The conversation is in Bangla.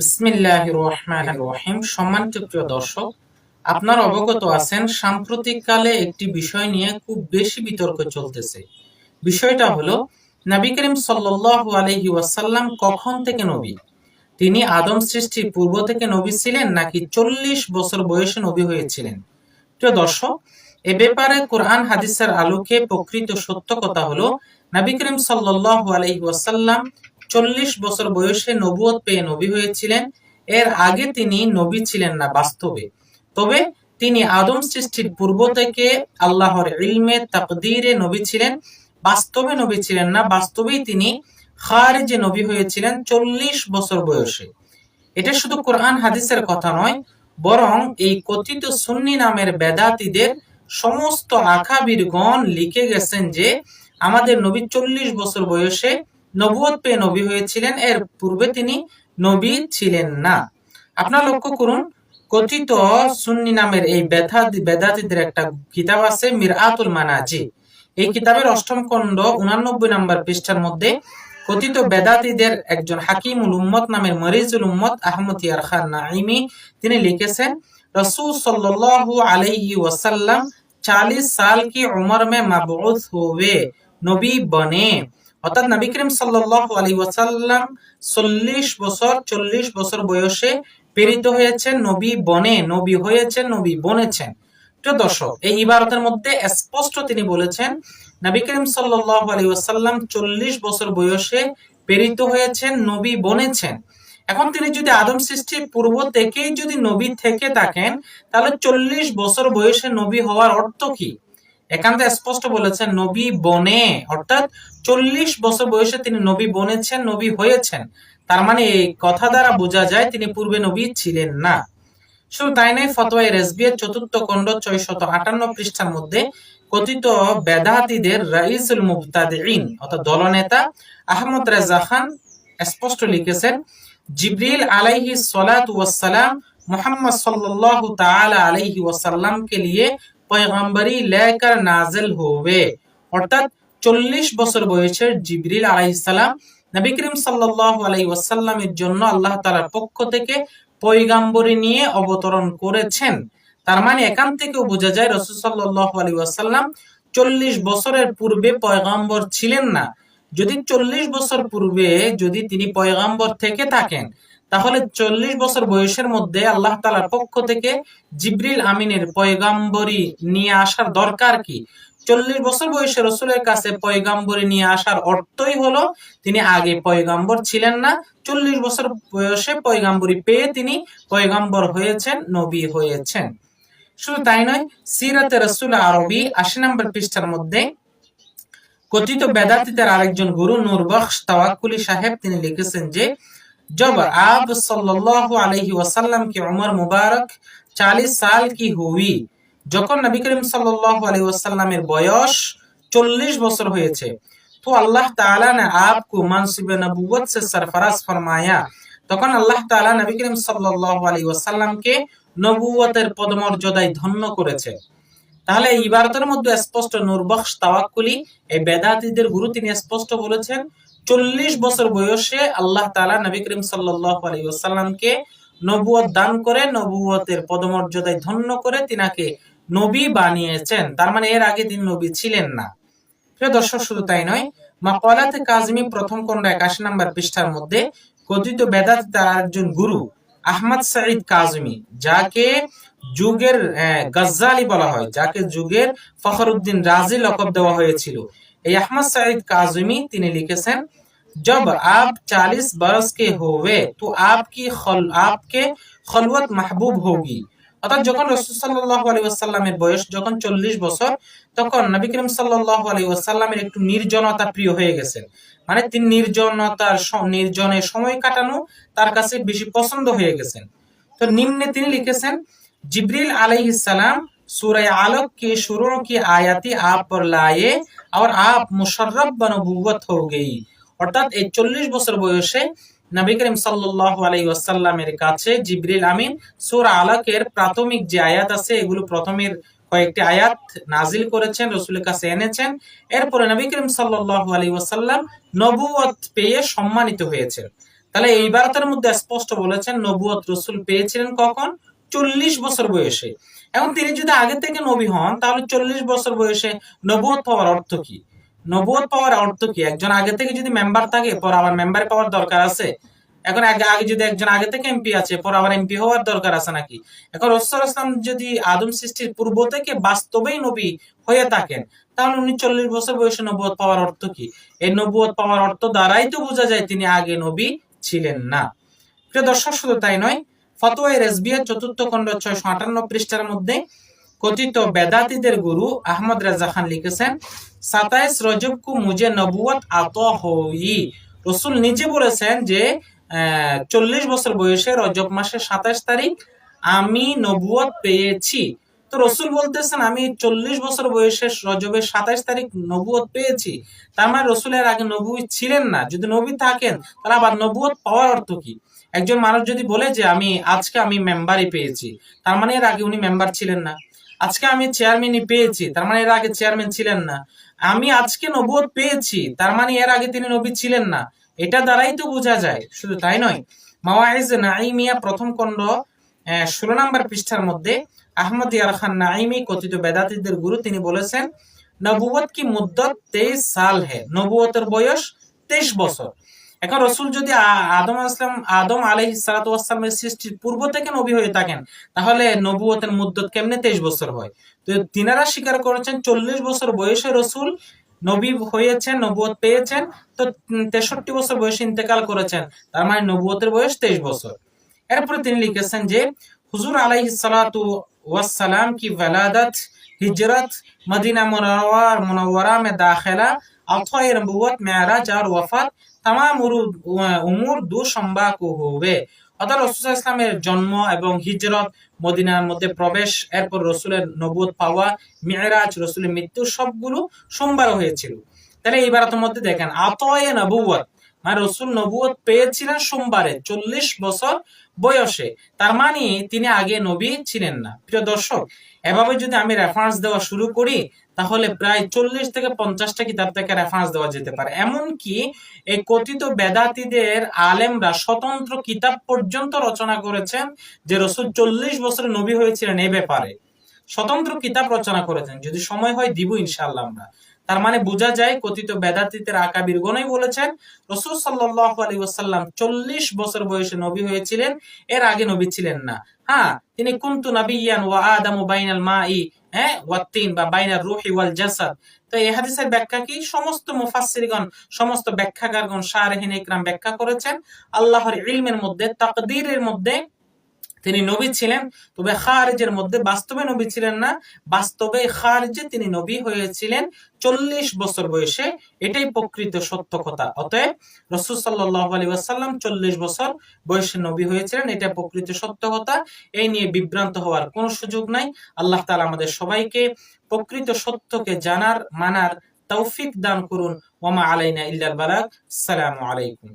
কখন থেকে নবী? তিনি আদম সৃষ্টির পূর্ব থেকে নবী ছিলেন নাকি চল্লিশ বছর বয়সে নবী হয়েছিলেন? প্রিয় দর্শক, এ ব্যাপারে কোরআন হাদিসের আলোকে প্রকৃত সত্য কথা হলো, নবী করিম সাল্লাল্লাহু আলাইহি ওয়াসাল্লাম চল্লিশ বছর বয়সে নবুয়ত পেয়ে নবী হয়েছিলেন। এর আগে তিনি নবী ছিলেন না বাস্তবে। তবে তিনি আদম সৃষ্টির পূর্ব থেকে আল্লাহর ইলমে তাকদিরে নবী ছিলেন। বাস্তবে নবী ছিলেন না, বাস্তবেই তিনি খারিজে নবী হয়েছিলেন চল্লিশ বছর বয়সে। এটা শুধু কোরআন হাদিসের কথা নয়, বরং এই কথিত সুন্নি নামের বেদাতীদের সমস্ত আখাবিরগণ লিখে গেছেন যে, আমাদের নবী চল্লিশ বছর বয়সে নবুয়ত পেয়ে নবী হয়েছিলেন। এর পূর্বে তিনি নবী ছিলেন না। আপনারা লক্ষ্য করুন, কথিত সুন্নি নামের এই বেথা বেদাতিদের একটা কিতাব আছে মির আতুল মানাজি। এই কিতাবের অষ্টম খণ্ড উনানব্বই নম্বর পৃষ্ঠার মধ্যে কথিত বেদাতিদের একজন হাকিমুল উম্মত নামের মরিজুল উম্মত আহমদ ইয়ার খান নাইমি তিনি লিখেছেন, রসুল সাল আলহি ওয়াসাল্লাম 40 সাল কি উমর মে মাবউস হুয়ে নবী বনে? অর্থাৎ নবী করিম সাল্লাল্লাহু আলাইহি ওয়াসাল্লাম 40 বছর 40 বছর বয়সে প্রেরিত হয়েছেন নবী বনে নবী হয়েছেন নবী বনেছেন। প্রিয় দর্শক এই ইবারতের মধ্যে স্পষ্ট তিনি বলেছেন নবী করিম সাল্লাল্লাহু আলাইহি ওয়াসাল্লাম 40 বছর বয়সে প্রেরিত হয়েছেন নবী বনেছেন। এখন তিনি যদি আদম সৃষ্টির পূর্ব থেকেই যদি নবী থেকে থাকেন তাহলে চল্লিশ বছর বয়সে নবী হওয়ার অর্থ কি? একান্ত স্পষ্ট বলেছেন নবী বনে। অর্থাৎ চল্লিশ বছর বয়সে তিনি নবী বনেছেন নবী হয়েছেন। তার মানে এই কথা দ্বারা বোঝা যায় তিনি পূর্বে নবী ছিলেন না। শুধু তাই নয় ফতোয়া রেসবিয়ের চতুর্থ খণ্ড ছয় শত আটান্ন পৃষ্ঠার মধ্যে কথিত বেদাহাতিদের রাইসুল মুবতাদিন অর্থাৎ দলনেতা আহমদ রেজা খান স্পষ্ট লিখেছেন জিব্রিল আলাইহি সলাত ওয়াসালাম মোহাম্মদ সাল্লাহ তাআলা আলাইহি ওয়াসাল্লামকে নিয়ে পয়গম্বরি লেকার নাজেল হবে। অর্থাৎ চল্লিশ বছর বয়সের জিবরিল আলাইহিসাল্লাম নবী করিম সাল্লাল্লাহু আলাইহি ওয়াসাল্লামের জন্য আল্লাহ তাআলার পক্ষ থেকে পয়গাম্বরি নিয়ে অবতরণ করেছেন। তার মানে এখান থেকেও বোঝা যায় রসুল আলাইহি ওয়াসাল্লাম চল্লিশ বছরের পূর্বে পয়গাম্বর ছিলেন না। যদি চল্লিশ বছর পূর্বে যদি তিনি পয়গাম্বর থেকে থাকেন তাহলে চল্লিশ বছর বয়সের মধ্যে আল্লাহ তালার পক্ষ থেকে জিব্রিল আমিনের পয়গাম্বরি নিয়ে আসার দরকার কি? চল্লিশ বছর বয়সে রসুলের কাছে পয়গাম্বরি নিয়ে আসার অর্থই হলো তিনি আগে পয়গাম্বর ছিলেন না, চল্লিশ বছর বয়সে পয়গাম্বরি পেয়ে তিনি পয়গাম্বর হয়েছেন, নবী হয়েছেন। শুধু তাই নয়, সিরাতে রসুল আরবি আশি নম্বর পৃষ্ঠার মধ্যে কথিত বেদাতীদের আরেকজন গুরু নূরবখশ তাওয়াক্কুলি সাহেব তিনি লিখেছেন যে जब आप सल्लल्लाहु अलैहि वसल्लम की उम्र मुबारक 40 साल की हुई যখন নবী করিম সাল্লাল্লাহু আলাইহি ওয়াসাল্লামের বয়স 40 বছর হয়েছে তো আল্লাহ তাআলা ने आपको मंसूब नबुवत से सरफराज फरमाया তখন আল্লাহ তাআলা নবী করিম সাল্লাল্লাহু আলাইহি ওয়াসাল্লামকে নবুয়তের পদমর্যাদায় ধন্য করেছে তাহলে এই ইবারতের মধ্যে স্পষ্ট নূরবখশ তাওয়াক্কুলি এই বেদাতীদের গুরু তিনি স্পষ্ট বলেছেন চল্লিশ বছর বয়সে আল্লাহ তালা নবী করিম সাল্লাহ নবুয়ত দান করে, নবুয়তের পদমর্যাদায় ধন্য করে তিনাকে নবী বানিয়েছেন। তার মানে এর আগে তিনি নবী ছিলেন না। দর্শক, শুধু তাই নয় কাজমি প্রথম একাশি পৃষ্ঠার মধ্যে কথিত বেদাত তার একজন গুরু, আহমদ সাইদ কাজমি, যাকে যুগের গজ্জালি বলা হয়, যাকে যুগের ফখরুদ্দিন রাজি লকব দেওয়া হয়েছিল। এই আহমদ সাইদ কাজমি তিনি লিখেছেন जब आप 40 बरस के होवे तो आपकी खल आपके खलवत महबूब होगी অর্থাৎ যখন রসুল সাল্লাহ আলী ওয়াসাল্লামের বয়স যখন চল্লিশ বছর তখন নবী করিম সাল্লাহ আলী ওয়াসাল্লামের একটু নির্জনতা প্রিয় হয়ে গেছেন মানে তিনি নির্জনতার নির্জনে সময় কাটানো তার কাছে বেশি পছন্দ হয়ে গেছেন তো নিম্নে তিনি লিখেছেন জিব্রিল আলাইহিসসালাম सूरह आलक के शुरू की आयती आप पर लाए और आप मुशर्रफ बनबुवत हो गई অর্থাৎ এই চল্লিশ বছর বয়সে নবী করিম সাল্লাহ আলাইসাল্লামের কাছে জিবরিল আমিন সুরা আলাকের প্রাথমিক যে আয়াত আছে, এগুলো প্রথমের কয়েকটি আয়াত নাজিল করেছেন, রসুলের কাছে এনেছেন। এরপরে নবী করিম সাল্লাহ আলী ওয়াসাল্লাম পেয়ে সম্মানিত হয়েছেন। তাহলে এই বারাতের মধ্যে স্পষ্ট বলেছেন নবুয়ত রসুল পেয়েছিলেন কখন? চল্লিশ বছর বয়সে। এখন তিনি যদি আগে থেকে নবী হন, তাহলে চল্লিশ বছর বয়সে নবুয়ত পাওয়ার অর্থ কি? নবুয়ত পাওয়ার অর্থ কি? একজন আগে থেকে যদি মেম্বার থাকে, পর আবার মেম্বার পাওয়ার দরকার আছে। এখন আগে আগে যদি একজন আগে থেকে এমপি আছে, পর আবার এমপি হওয়ার দরকার আছে নাকি? এখন রসুল ইসলাম যদি আদম সৃষ্টির পূর্ব থেকে বাস্তবেই নবী হয়ে থাকেন, তাহলে উনি চল্লিশ বছর বয়সে নবুয়ত পাওয়ার অর্থ কি? এই নবুয়ত পাওয়ার অর্থ দ্বারাই তো বোঝা যায় তিনি আগে নবী ছিলেন না। প্রিয় দর্শক, শুধু তাই নয় ফতোয়াই রেসবিয়ার চতুর্থ খণ্ড ছয়শো আটান্ন পৃষ্ঠার মধ্যে কথিত বেদাতিদের গুরু আহমদ রাজা খান লিখেছেন সাতাইশ রজব কু মুজে নবুয়ত আত হই। রসুল নিজে বলেছেন যে চল্লিশ বছর বয়সে রজব মাসের সাতাইশ তারিখ আমি নবুয়ত পেয়েছি। তো রসুল বলতেছেন আমি চল্লিশ বছর বয়সে রজবের সাতাইশ তারিখ নবুয়ত পেয়েছি। তার মানে রসুলের আগে নবী ছিলেন না। যদি নবী থাকেন তাহলে আবার নবুয়ত পাওয়ার অর্থ কি? একজন মানুষ যদি বলে যে আমি আজকে আমি মেম্বারই পেয়েছি তার মানে এর আগে উনি মেম্বার ছিলেন না। আজকে আমি চেয়ারম্যানই পেয়েছি তার মানে এর আগে চেয়ারম্যান ছিলেন না। আমি আজকে নবুয়ত পেয়েছি তার মানে এর আগে তিনি নবী ছিলেন না। এটা দ্বারাই তো বোঝা যায় শুধু তাই নয়। মাওয়াইজ নাইমিয়া প্রথম খণ্ড ষোলো নম্বর পৃষ্ঠার মধ্যে আহমদ ইয়ার খান নাইমি কথিত বেদাতিদের গুরু তিনি বলেছেন নবুয়ত কি মুদ্দত তেইশ সাল হে? নবুয়তের বয়স তেইশ বছর। এখন রসুল যদি আদম আসলাম আদম আলহ সালাতামের সৃষ্টির পূর্ব থেকে নবী হয়ে থাকেন তাহলে নবুয়তের মুদ্দত কেমনে তেইশ বছর হয়? তো তিনারা স্বীকার করেছেন চল্লিশ বছর বয়সে রসুল নবী হয়েছেন নবুয়ত পেয়েছেন তো তেষট্টি বছর বয়সে ইন্তেকাল করেছেন তার মানে নবুয়তের বয়স তেইশ বছর। এরপরে তিনি লিখেছেন যে হুজুর আলাইহ সালাতু ওয়াসালাম কি ওয়ালাদত হিজরত মদিনা মুনাওয়ার মুনাওয়ারা মে দাখিলা অথয় নবুয়ত মেয়ারাজ আর ওয়াফাত তাম উমুর দু দুঃসম্বাকু হবে অর্থাৎ রসুল ইসলামের জন্ম এবং হিজরত মদিনার মধ্যে প্রবেশ এরপর রসুলের নবুয়ত পাওয়া মেয়েরাজ রসুলের মৃত্যু সবগুলো সোমবার হয়েছিল তাহলে এইবার মধ্যে দেখেন আতয়ে নবুয়ত মানে রসুল নবুয়ত পেয়েছিলেন সোমবারে চল্লিশ বছর বয়সে। তার মানে তিনি আগে নবী ছিলেন না। প্রিয় দর্শক, এভাবে যদি আমি রেফারেন্স দেওয়া শুরু করি তাহলে প্রায় চল্লিশ থেকে পঞ্চাশটা কিতাব থেকে রেফারেন্স দেওয়া যেতে পারে। এমনকি এই কথিত বেদাতিদের আলেমরা স্বতন্ত্র কিতাব পর্যন্ত রচনা করেছেন যে রসুল চল্লিশ বছরে নবী হয়েছিলেন এ ব্যাপারে। স্বতন্ত্র কিতাব রচনা করেছেন। যদি সময় হয় দিব ইনশাল্লাহ আমরা। তার মানে বোঝা যায় কথিত বেদাতিতের আকাবির গণই বলেছেন রসুল সাল্লাহ আলী ওসাল্লাম চল্লিশ বছর বয়সে নবী হয়েছিলেন এর আগে নবী ছিলেন না। হ্যাঁ তিনি কুন্তু নাবিয়ান ওয়া আদামু বাইনাল মা ই হ্যাঁ ওয়াত্তিন বা বাইনার রুহি ওয়াল জাসাদ। তো এই হাদিসের ব্যাখ্যা কি? সমস্ত মুফাসসিরগণ, সমস্ত ব্যাখ্যাকারগণ, শারহিন ইকরাম ব্যাখ্যা করেছেন। আল্লাহর ইলমের মধ্যে, তাকদীরের মধ্যে তিনি নবী ছিলেন তবে খারেজের মধ্যে বাস্তবে নবী ছিলেন না। বাস্তবে খারেজে তিনি নবী হয়েছিলেন চল্লিশ বছর বয়সে। এটাই প্রকৃত সত্য কথা। অতএব রসুল সাল্লাহ আলী ওয়াসাল্লাম চল্লিশ বছর বয়সে নবী হয়েছিলেন এটা প্রকৃত সত্য কথা। এই নিয়ে বিভ্রান্ত হওয়ার কোনো সুযোগ নাই। আল্লাহ তালা আমাদের সবাইকে প্রকৃত সত্যকে জানার মানার তৌফিক দান করুন। ওমা আলাইনা ইল্লাল বালাক সালামু আলাইকুম।